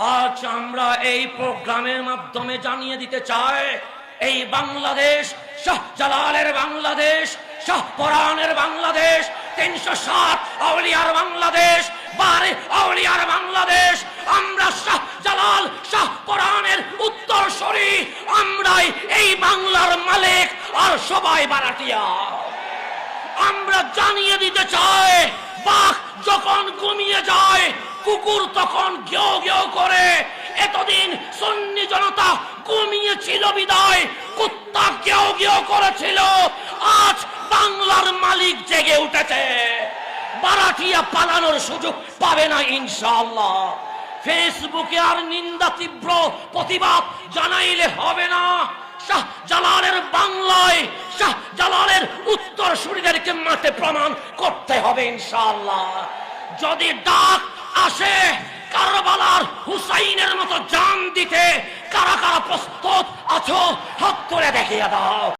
আজ আমরা এই প্রোগ্রামের মাধ্যমে জানিয়ে দিতে চাই, এই বাংলাদেশ শাহজালালের বাংলাদেশ শাহপরানের বাংলাদেশ, তিনশো সাত আউলিয়ার বাংলাদেশ, বারে আউলিয়ার বাংলাদেশ, আমরা শাহ জালাল, শাহ শাহপরানের উত্তরসূরি আমরাই এই বাংলার মালিক আর সবাই বারাটিয়া আমরা জানিয়ে দিতে চাই কুকুর তখন গেও গেও করে। এতদিন সন্নি জনতা ঘুমিয়ে ছিল বিদায়, কুত্তা গেও গেও করেছিল। আজ বাংলার মালিক জেগে উঠেছে। বারাটিয়া পালানোর সুযোগ পাবে না ইনশাআল্লাহ। ফেসবুকে আর নিন্দা তীব্র প্রতিবাদ জানাইলে হবে না। শাহ জালালের বাংলায়, শাহ জালালের উত্তর সুরিদেরকে মাঠে প্রমাণ করতে হবে ইনশাআল্লাহ। যদি ডাক আছো হাত করে দেখিয়ে দাও।